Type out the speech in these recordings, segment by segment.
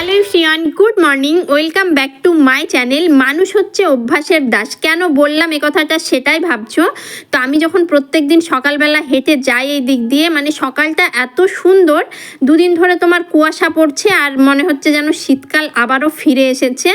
Hello friends good morning welcome back to my channel মানুষ হচ্ছে অভ্যাসের দাস। কেন বললাম এ কথাটা? সেটাই ভাবছ? তো আমি যখন প্রত্যেক দিন সকালবেলা হেঁটে যাই এই দিক দিয়ে মানে সকালটা এত সুন্দর, দুদিন ধরে তোমার কুয়াশা পড়ছে আর মনে হচ্ছে যেন শীতকাল আবারও ফিরে এসেছে।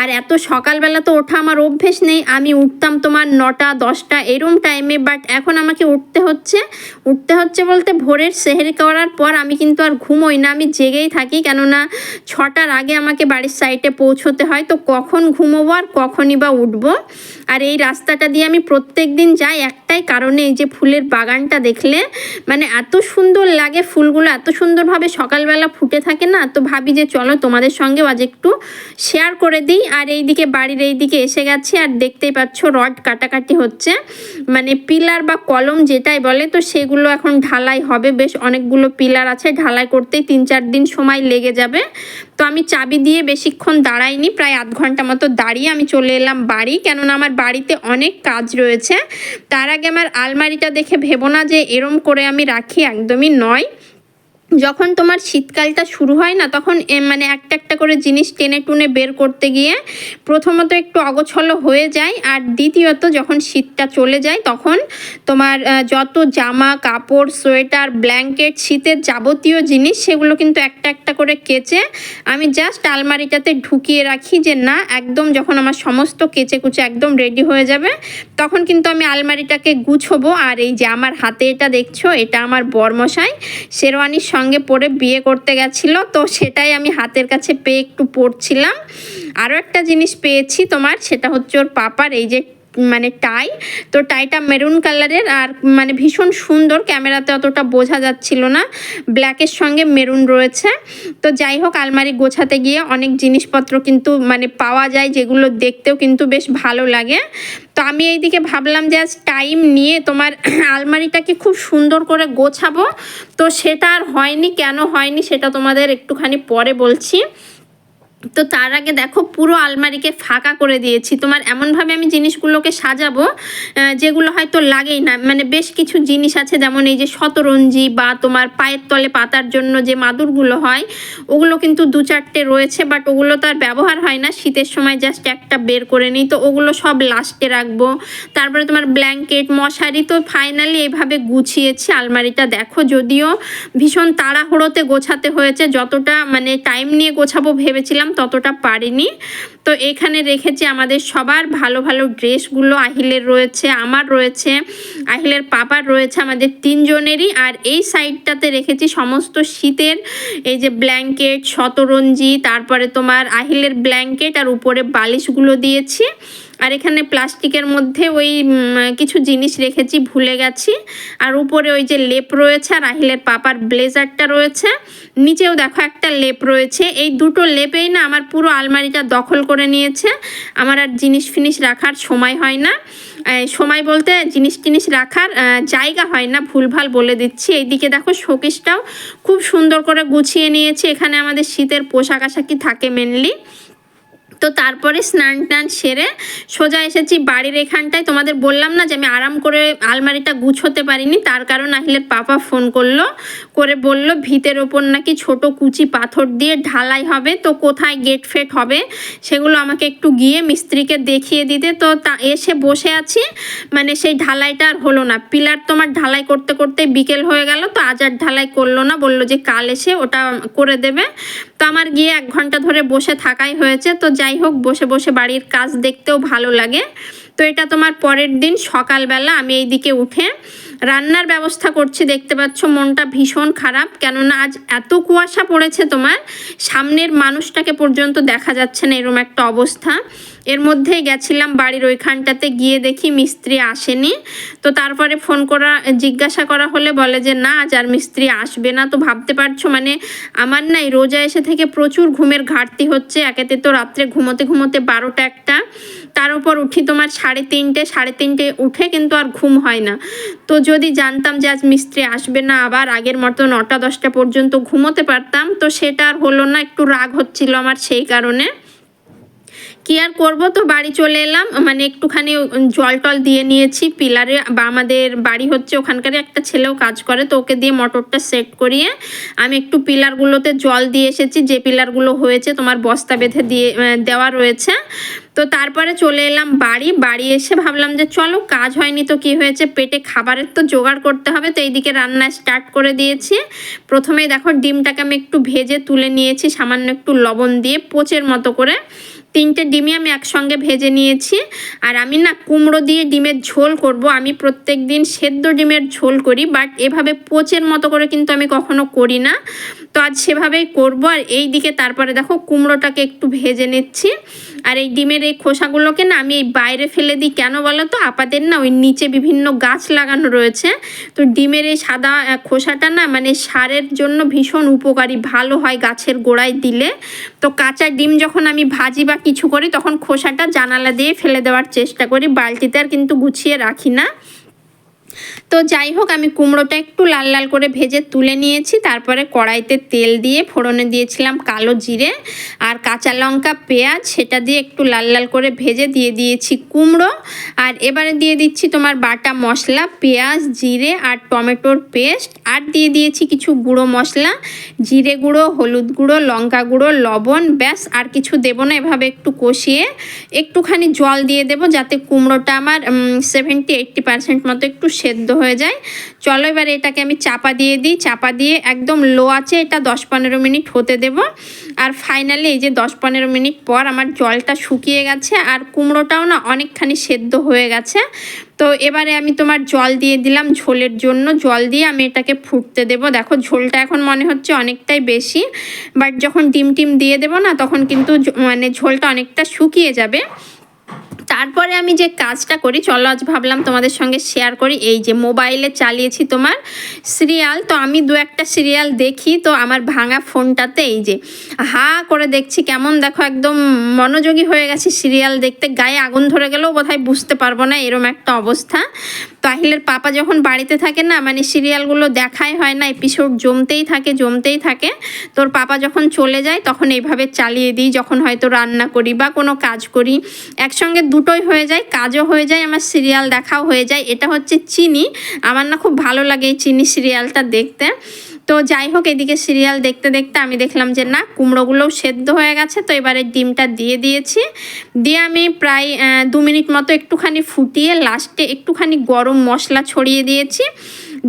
আর এত সকালবেলা তো ওঠা আমার অভ্যেস নেই, আমি উঠতাম তোমার নটা, দশটা, এরম টাইমে বাট এখন আমাকে উঠতে হচ্ছে। উঠতে হচ্ছে বলতে ভোরের সেহেরি করার পর আমি কিন্তু আর ঘুমোই না, আমি জেগেই থাকি, কেননা ছটার আগে আমাকে বাড়ির সাইডে পৌঁছতে হয়, তো কখন ঘুমোবো আর কখনই বা উঠবো? আর এই রাস্তাটা দিয়ে আমি প্রত্যেক দিন যাই, একটাই কারণে এই যে ফুলের বাগানটা দেখলে মানে এত সুন্দর লাগে ফুলগুলো, এত সুন্দরভাবে সকালবেলা ফুটে থাকে না, তো ভাবি যে চলো তোমাদের সঙ্গেও আজ একটু শেয়ার করে দিই। আর এইদিকে বাড়ির এইদিকে এসে গেছে, আর দেখতেই পাচ্ছ রড কাটাকাটি হচ্ছে। মানে পিলার বা কলম যেটাই বলে, তো সেগুলো এখন ঢালাই হবে, বেশ অনেকগুলো পিলার আছে, ঢালাই করতেই তিন চার দিন সময় লেগে যাবে। তো আমি চাবি দিয়ে বেশিক্ষণ দাঁড়াইনি, প্রায় আধ ঘণ্টা মতো দাঁড়িয়ে আমি চলে এলাম বাড়ি। কেননা আমার বাড়িতে অনেক কাজ রয়েছে। তার আগে আমার আলমারিটা দেখে ভেবো না যে এরম করে আমি রাখি একদমই নয়। যখন তোমার শীতকালটা শুরু হয় না, তখন মানে একটা একটা করে জিনিস টেনে টুনে বের করতে গিয়ে প্রথমত একটু অগোছলো হয়ে যায় আর দ্বিতীয়ত যখন শীতটা চলে যায়, তখন তোমার যত জামা, কাপড়, সোয়েটার, ব্ল্যাঙ্কেট, শীতের যাবতীয় জিনিস সেগুলো কিন্তু একটা একটা করে কেচে আমি জাস্ট আলমারিটাতে ঢুকিয়ে রাখি যে না, একদম যখন আমার সমস্ত কেচে কুচে একদম রেডি হয়ে যাবে, তখন কিন্তু আমি আলমারিটাকে গুছবো। আর এই যে আমার হাতে এটা দেখছ, এটা আমার বরমশাই, শেরওয়ানির সঙ্গে পড়ে বিয়ে করতে গেছিল, তো সেটাই আমি হাতের কাছে পেয়ে একটু পড়ছিলাম। আরও একটা জিনিস পেয়েছি তোমার, সেটা হচ্ছে ওর পাপার এই যে মানে টাই তো টাইটা মেরুন কালারের আর মানে ভীষণ সুন্দর, ক্যামেরাতে অতটা বোঝা যাচ্ছিল না। ব্ল্যাকের সঙ্গে মেরুন রয়েছে। তো যাই হোক, আলমারি গোছাতে গিয়ে অনেক জিনিসপত্র কিন্তু মানে পাওয়া যায়, যেগুলো দেখতেও কিন্তু বেশ ভালো লাগে। তো আমি এইদিকে ভাবলাম যে আজ টাইম নিয়ে তোমার আলমারিটাকে খুব সুন্দর করে গোছাবো। তো সেটা আর হয়নি, কেন হয়নি সেটা তোমাদের একটুখানি পরে বলছি। তো তার আগে দেখো পুরো আলমারিকে ফাঁকা করে দিয়েছি। তোমার এমনভাবে আমি জিনিসগুলোকে সাজাবো যেগুলো হয়তো লাগেই না। মানে বেশ কিছু জিনিস আছে, যেমন এই যে শতরঞ্জি বা তোমার পায়ের তলে পাতার জন্য যে মাদুরগুলো হয়, ওগুলো কিন্তু দু চারটে রয়েছে বাট ওগুলো তো আর ব্যবহার হয় না। শীতের সময় জাস্ট একটা বের করে নিই। তো ওগুলো সব লাস্টে রাখব। তারপরে তোমার ব্ল্যাঙ্কেট মশারি তো ফাইনালি এইভাবে গুছিয়েছি। আলমারিটা দেখো, যদিও ভীষণ তাড়াহুড়োতে গোছাতে হয়েছে, যতটা মানে টাইম নিয়ে গোছাবো ভেবেছিলাম ততটা পারিনি। তো এখানে রেখেছি আমাদের সবার ভালো ভালো ড্রেসগুলো। আহিলের রয়েছে, আমার রয়েছে, আহিলের পাপার রয়েছে আমাদের তিনজনেরই। আর এই সাইডটাতে রেখেছি সমস্ত শীতের, এই যে ব্ল্যাঙ্কেট, শতরঞ্জি, তারপরে তোমার আহিলের ব্ল্যাঙ্কেট আর উপরে বালিশগুলো দিয়েছি। আর এখানে প্লাস্টিকের মধ্যে ওই কিছু জিনিস রেখেছি, ভুলে গেছি। আর উপরে ওই যে লেপ রয়েছে, আর আহিলের পাপার ব্লেজারটা রয়েছে। নিচেও দেখো একটা লেপ রয়েছে। এই দুটো লেপেই না আমার পুরো আলমারিটা দখল করে নিয়েছে। আমার আর জিনিস ফিনিস রাখার সময় হয় না। সময় বলতে জিনিস টিনিস রাখার জায়গা হয় না, ভুলভাল বলে দিচ্ছি। এইদিকে দেখো শোকেসটাও খুব সুন্দর করে গুছিয়ে নিয়েছি। এখানে আমাদের শীতের পোশাক আশাকই থাকে মেনলি তো তারপরে স্নান টান সেরে সোজা এসেছি বাড়ির এখানটায়। তোমাদের বললাম না যে আমি আরাম করে আলমারিটা গুছোতে পারিনি, তার কারণ আহিলের পাপা ফোন করল, করে বলল ভিতের ওপর নাকি ছোট কুচি পাথর দিয়ে ঢালাই হবে, তো কোথায় গেট ফেট হবে সেগুলো আমাকে একটু গিয়ে মিস্ত্রিকে দেখিয়ে দিতে। তো তা এসে বসে আছি মানে সেই ঢালাইটা আর হলো না। পিলার তোমার ঢালাই করতে করতে বিকেল হয়ে গেল, তো আজ আর ঢালাই করল না, বলল যে কাল এসে ওটা করে দেবে। তো আমার গিয়ে এক ঘণ্টা ধরে বসে থাকাই হয়েছে, তো যাই হোক, বসে বসে বাড়ির কাজ দেখতেও ভালো লাগে। তো এটা তোমার পরের দিন সকালবেলা আমি এই দিকে উঠে রান্নার ব্যবস্থা করছি, দেখতে পাচ্ছ মনটা ভীষণ খারাপ। কেননা আজ এত কুয়াশা পড়েছে তোমার, সামনের মানুষটাকে পর্যন্ত দেখা যাচ্ছে না, এরম একটা অবস্থা। এর মধ্যেই গেছিলাম বাড়ির ওইখানটাতে গিয়ে দেখি মিস্ত্রি আসেনি। তো তারপরে ফোন করা, জিজ্ঞাসা করা হলে বলে যে, না, আজ আর মিস্ত্রি আসবে না। তো ভাবতে পারছ মানে আমার নাই রোজা এসে থেকে প্রচুর ঘুমের ঘাটতি হচ্ছে। একেতে তো রাত্রে ঘুমোতে ঘুমোতে বারোটা একটা। তার উপর উঠি তোমার সাড়ে তিনটে সাড়ে তিনটে উঠে কিন্তু আর ঘুম হয় না। তো যদি জানতাম যে আজ মিস্ত্রি আসবে না, আবার আগের মতো নটা, দশটা পর্যন্ত ঘুমোতে পারতাম। তো সেটা আর হলো না, একটু রাগ হচ্ছিল আমার সেই কারণে। কি আর করব? তো বাড়ি চলে এলাম। মানে একটুখানি জল টল দিয়ে নিয়েছি। পিলারে বা আমাদের বাড়ি হচ্ছে ওখানকার একটা ছেলেও কাজ করে, তো ওকে দিয়ে মোটরটা সেট করিয়ে আমি একটু পিলারগুলোতে জল দিয়ে এসেছি। যে পিলারগুলো হয়েছে তোমার বস্তা বেঁধে দিয়ে দেওয়া রয়েছে। তো তারপরে চলে এলাম বাড়ি। বাড়ি এসে ভাবলাম যে চলো, কাজ হয়নি তো কি হয়েছে? পেটে খাবারের তো জোগাড় করতে হবে, তো এইদিকে রান্না স্টার্ট করে দিয়েছি। প্রথমেই দেখো ডিমটাকে আমি একটু ভেজে তুলে নিয়েছি, সামান্য একটু লবণ দিয়ে পোচের মতো করে। তিনটে ডিমই আমি একসঙ্গে ভেজে নিয়েছি। আর আমি না কুমড়ো দিয়ে ডিমের ঝোল করব। আমি প্রত্যেক দিন সেদ্ধ ডিমের ঝোল করি বাট এভাবে পোচের মতো করে কিন্তু আমি কখনো করি না। তো আজ সেভাবেই করব। আর এই দিকে তারপরে দেখো কুমড়োটাকে একটু ভেজে নিচ্ছি। আর এই ডিমের এই খোসাগুলোকে না আমি এই বাইরে ফেলে দিই। কেন বলো তো? আপাদের না ওই নিচে বিভিন্ন গাছ লাগানো রয়েছে। তো ডিমের এই সাদা খোসাটা না মানে সারের জন্য ভীষণ উপকারী। ভালো হয় গাছের গোড়ায় দিলে। তো কাঁচা ডিম যখন আমি ভাজি বা কিছু করি, তখন খোসাটা জানালা দিয়ে ফেলে দেওয়ার চেষ্টা করি। বালতিতে আর কিন্তু গুছিয়ে রাখি না। তো যাই হোক, আমি কুমড়োটা একটু লাল লাল করে ভেজে তুলে নিয়েছি। তারপরে কড়াইতে তেল দিয়ে ফোড়নে দিয়েছিলাম কালো জিরে আর কাঁচা লঙ্কা, পেঁয়াজ, সেটা দিয়ে একটু লাল লাল করে ভেজে দিয়ে দিয়েছি কুমড়ো। আর এবারে দিয়ে দিচ্ছি তোমার বাটা মশলা, পেঁয়াজ, জিরে আর টমেটোর পেস্ট। আর দিয়ে দিয়েছি কিছু গুঁড়ো মশলা, জিরে গুঁড়ো, হলুদ গুঁড়ো, লঙ্কা গুঁড়ো, লবণ, ব্যাস। আর কিছু দেবো না, এভাবে একটু কষিয়ে একটুখানি জল দিয়ে দেবো যাতে কুমড়োটা আমার সেভেন্টি এইট্টি পার্সেন্ট মতো একটু সেদ্ধ হয়ে যায়। চলো এবার এটাকে আমি চাপা দিয়ে দিই। চাপা দিয়ে একদম লো আছে, এটা দশ পনেরো মিনিট হতে দেব। আর ফাইনালি এই যে দশ পনেরো মিনিট পর আমার জলটা শুকিয়ে গেছে আর কুমড়োটাও না অনেকখানি সেদ্ধ হয়ে গেছে। তো এবারে আমি তোমার জল দিয়ে দিলাম ঝোলের জন্য। জল দিয়ে আমি এটাকে ফুটতে দেব। দেখো ঝোলটা এখন মনে হচ্ছে অনেকটাই বেশি বাট যখন ডিম টিম দিয়ে দেবো না, তখন কিন্তু মানে ঝোলটা অনেকটা শুকিয়ে যাবে। তারপরে আমি যে কাজটা করি, চলো আজ ভাবলাম তোমাদের সঙ্গে শেয়ার করি। এই যে মোবাইলে চালিয়েছি তোমার সিরিয়াল তো আমি দু একটা সিরিয়াল দেখি, তো আমার ভাঙা ফোনটাতে এই যে হা করে দেখছি কেমন দেখো, একদম মনোযোগী হয়ে গেছে সিরিয়াল দেখতে। গায়ে আগুন ধরে গেলেও বোধহয় বুঝতে পারব না, এরম একটা অবস্থা। তো আহিলের পাপা যখন বাড়িতে থাকে না মানে সিরিয়ালগুলো দেখাই হয় না এপিসোড জমতেই থাকে জমতেই থাকে, তোর পাপা যখন চলে যায় তখন এইভাবে চালিয়ে দিই, যখন হয়তো রান্না করি বা কোনো কাজ করি, একসঙ্গে দুটোই হয়ে যায়, কাজও হয়ে যায়, আমার সিরিয়াল দেখাও হয়ে যায়, এটা হচ্ছে চিনি, আমার না খুব ভালো লাগে এই চিনি সিরিয়ালটা দেখতে। তো যাই হোক, এদিকে সিরিয়াল দেখতে দেখতে আমি দেখলাম যে না, কুমড়োগুলোও সেদ্ধ হয়ে গেছে, তো এবারে ডিমটা দিয়ে দিয়েছি। দিয়ে আমি প্রায় দু মিনিট মতো একটুখানি ফুটিয়ে লাস্টে একটুখানি গরম মশলা ছড়িয়ে দিয়েছি।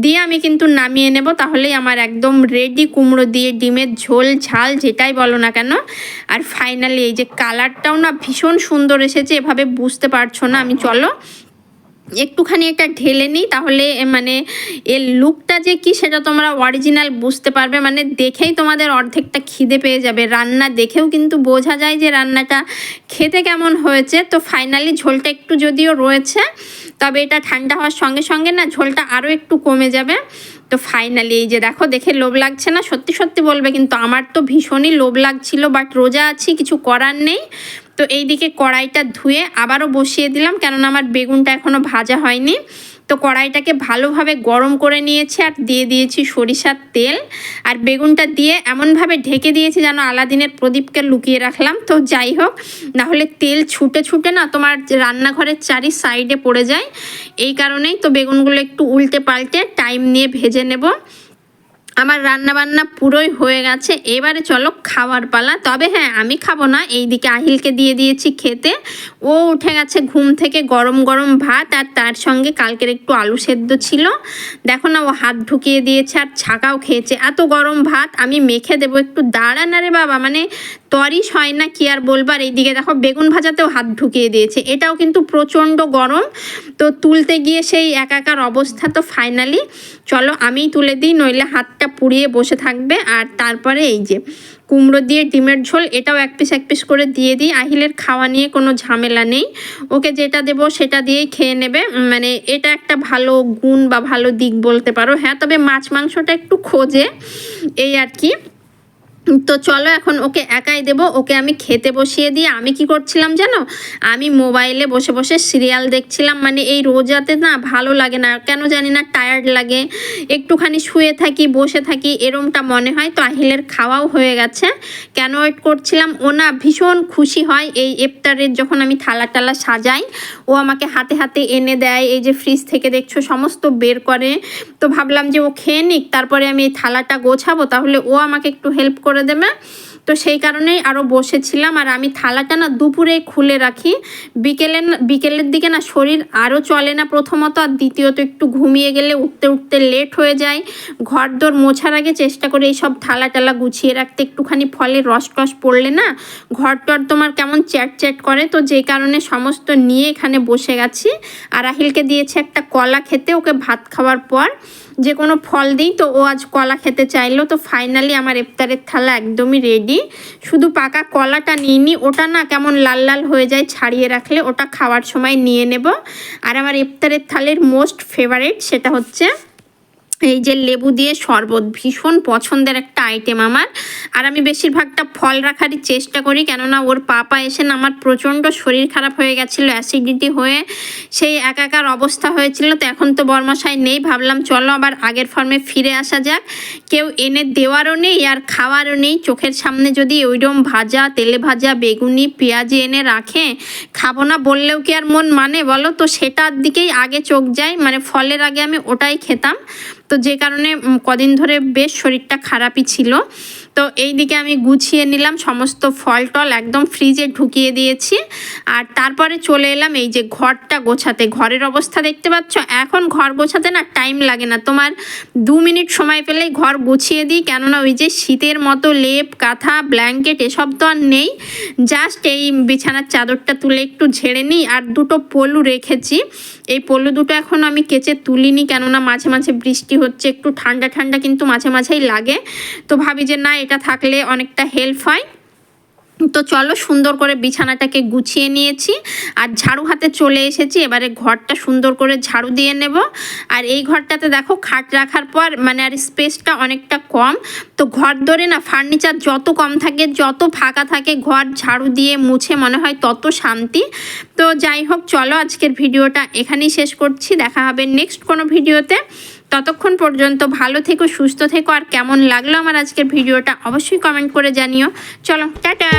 দিয়ে আমি কিন্তু নামিয়ে নেব, তাহলেই আমার একদম রেডি কুমড়ো দিয়ে ডিমের ঝোল ঝাল যেটাই বলো না কেন। আর ফাইনালি এই যে কালারটাও না ভীষণ সুন্দর এসেছে, এভাবে বুঝতে পারছ না আমি, চলো। একটুখানি একটা ঢেলে নিই, তাহলে মানে এর লুকটা যে কি সেটা তোমরা অরিজিনাল বুঝতে পারবে। মানে দেখেই তোমাদের অর্ধেকটা খিদে পেয়ে যাবে। রান্না দেখেও কিন্তু বোঝা যায় যে রান্নাটা খেতে কেমন হয়েছে। তো ফাইনালি ঝোলটা একটু যদিও রয়েছে, তবে এটা ঠান্ডা হওয়ার সঙ্গে সঙ্গে না ঝোলটা আরও একটু কমে যাবে। তো ফাইনালি এই যে দেখো, দেখে লোভ লাগছে না? সত্যি সত্যি বলবে, কিন্তু আমার তো ভীষণই লোভ লাগছিল বাট রোজা আছি, কিছু করার নেই। তো এইদিকে কড়াইটা ধুয়ে আবারও বসিয়ে দিলাম, কেননা আমার বেগুনটা এখনও ভাজা হয়নি। তো কড়াইটাকে ভালোভাবে গরম করে নিয়েছি আর দিয়ে দিয়েছি সরিষার তেল। আর বেগুনটা দিয়ে এমনভাবে ঢেকে দিয়েছি যেন আলাদিনের প্রদীপকে লুকিয়ে রাখলাম। তো যাই হোক, নাহলে তেল ছুটে ছুটে না তোমার রান্নাঘরের চারি সাইডে পড়ে যায়। এই কারণেই তো বেগুনগুলো একটু উল্টে পাল্টে টাইম নিয়ে ভেজে নেব। আমার রান্না বান্না পুরোই হয়ে গেছে। এবারে চলো খাওয়ার পালা। তবে হ্যাঁ আমি খাব না। এই দিকে আহিলকে দিয়ে দিয়েছি খেতে। ও উঠে গেছে ঘুম থেকে গরম গরম ভাত আর তার সঙ্গে কালকের একটু আলু সেদ্ধ ছিল। দেখো না, ও হাত ঢুকিয়ে দিয়েছে আর ছাকাও খেয়েছে। এত গরম ভাত, আমি মেখে দেবো। একটু দাঁড়ানা রে বাবা মানে তরিস হয় না কি আর বলবার? এইদিকে দেখো, বেগুন ভাজাতেও হাত ঢুকিয়ে দিয়েছে। এটাও কিন্তু প্রচণ্ড গরম। তো তুলতে গিয়ে সেই একাকার অবস্থা তো ফাইনালি চলো, আমিই তুলে দিই, নইলে হাতটা পুড়িয়ে বসে থাকবে। আর তারপরে এই যে, কুমড়ো দিয়ে ডিমের ঝোল, এটাও এক পিস এক পিস করে দিয়ে দিই। আহিলের খাওয়া নিয়ে কোনো ঝামেলা নেই। ওকে যেটা দেবো সেটা দিয়েই খেয়ে নেবে। মানে এটা একটা ভালো গুণ বা ভালো দিক বলতে পারো। হ্যাঁ তবে মাছ মাংসটা একটু খোঁজে। এই আর কি। তো চলো এখন ওকে একাই দেবো, ওকে আমি খেতে বসিয়ে দিয়ে আমি কি করছিলাম জানো? আমি মোবাইলে বসে বসে সিরিয়াল দেখছিলাম মানে এই রোজাতে না ভালো লাগে না, কেন জানি না টায়ার্ড লাগে। একটুখানি শুয়ে থাকি, বসে থাকি, এরমটা মনে হয়। তো আহিলের খাওয়াও হয়ে গেছে। কেন ওয়েট করছিলাম? ও না ভীষণ খুশি হয় এই ইফতারের যখন আমি থালা টালা সাজাই, ও আমাকে হাতে হাতে এনে দেয়, এই যে ফ্রিজ থেকে দেখছ, সমস্ত বের করে। তো ভাবলাম যে ও খেয়ে নিক, তারপরে আমি এই থালাটা গোছাবো, তাহলে ও আমাকে একটু হেল্প করে দেবে। তো সেই কারণেই আরও বসেছিলাম। আর আমি থালাটা না দুপুরে খুলে রাখি। বিকেলে বিকেলের দিকে না শরীর আরও চলে না প্রথমত, আর দ্বিতীয়ত একটু ঘুমিয়ে গেলে উঠতে উঠতে লেট হয়ে যায়। ঘর দোর মোছার আগে চেষ্টা করে এই সব থালা টালা গুছিয়ে রাখতে। একটুখানি ফলের রস টস পড়লে না ঘর টর তোমার কেমন চ্যাট চ্যাট করে। তো যে কারণে সমস্ত নিয়ে এখানে বসে গেছি। আর রাহিলকে দিয়েছে একটা কলা খেতে, ওকে ভাত খাওয়ার পর। যে কোনো ফল দিই, তো ও আজ কলা খেতে চাইলো। তো ফাইনালি আমার ইফতারের থালা একদমই রেডি শুধু পাকা কলাটা নিইনি, ওটা না কেমন লাল লাল হয়ে যায় ছাড়িয়ে রাখলে ওটা খাওয়ার সময় নিয়ে নেব। আর আমার ইফতারের থালের মোস্ট ফেভারিট সেটা হচ্ছে এই যে লেবু দিয়ে শরবত ভীষণ পছন্দের একটা আইটেম আমার। আর আমি বেশিরভাগটা ফল রাখারই চেষ্টা করি, কেননা ওর পাপা এসে না আমার প্রচণ্ড শরীর খারাপ হয়ে গেছিল অ্যাসিডিটি হয়ে সেই একাকার অবস্থা হয়েছিল, তো এখন তো বর্মশাই নেই, ভাবলাম চলো আবার আগের ফর্মে ফিরে আসা যাক। কেউ এনে দেওয়ারও নেই আর খাওয়ারও নেই, চোখের সামনে যদি ওইরকম ভাজা, তেলে ভাজা, বেগুনি, পেঁয়াজি এনে রাখে, খাব না বললেও কি আর মন মানে বলো? তো সেটার দিকেই আগে চোখ যায় মানে ফলের আগে আমি ওটাই খেতাম। তো যে কারণে কদিন ধরে বেশ শরীরটা খারাপই ছিল। তো এই দিকে আমি গুছিয়ে নিলাম, সমস্ত ফল টল একদম ফ্রিজে ঢুকিয়ে দিয়েছি। আর তারপরে চলে এলাম এই যে ঘরটা গোছাতে। ঘরের অবস্থা দেখতে পাচ্ছ? এখন ঘর গোছাতে না টাইম লাগে না। তোমার দু মিনিট সময় পেলেই ঘর গুছিয়ে দিই। কেননা ওই যে শীতের মতো লেপ, কাঁথা ব্ল্যাঙ্কেট এসব তো আর নেই। জাস্ট এই বিছানার চাদরটা তুলে একটু ঝেড়ে নিই। আর দুটো পলু রেখেছি। এই পলু দুটো এখন আমি কেচে তুলিনি, কেননা মাঝে মাঝে বৃষ্টি হচ্ছে, একটু ঠান্ডা ঠান্ডা কিন্তু মাঝে মাঝেই লাগে। তো ভাবি যে না এটা থাকলে অনেকটা হেল্প হয়। তো চলো সুন্দর করে বিছানাটাকে গুছিয়ে নিয়েছি। আর ঝাড়ু হাতে চলে এসেছি, এবারে ঘরটা সুন্দর করে ঝাড়ু দিয়ে নেব। আর এই ঘরটাতে দেখো খাট রাখার পর মানে আর স্পেসটা অনেকটা কম। তো ঘর ধরে না ফার্নিচার যত কম থাকে, যত ফাঁকা থাকে, ঘর ঝাড়ু দিয়ে মুছে মনে হয় তত শান্তি। তো যাই হোক, চলো আজকের ভিডিওটা এখানেই শেষ করছি। দেখা হবে নেক্সট কোনো ভিডিওতে। ততক্ষণ পর্যন্ত ভালো থেকো, সুস্থ থেকো, আর কেমন লাগল আমার আজকের ভিডিওটা অবশ্যই কমেন্ট করে জানিও। চলো, টাটা!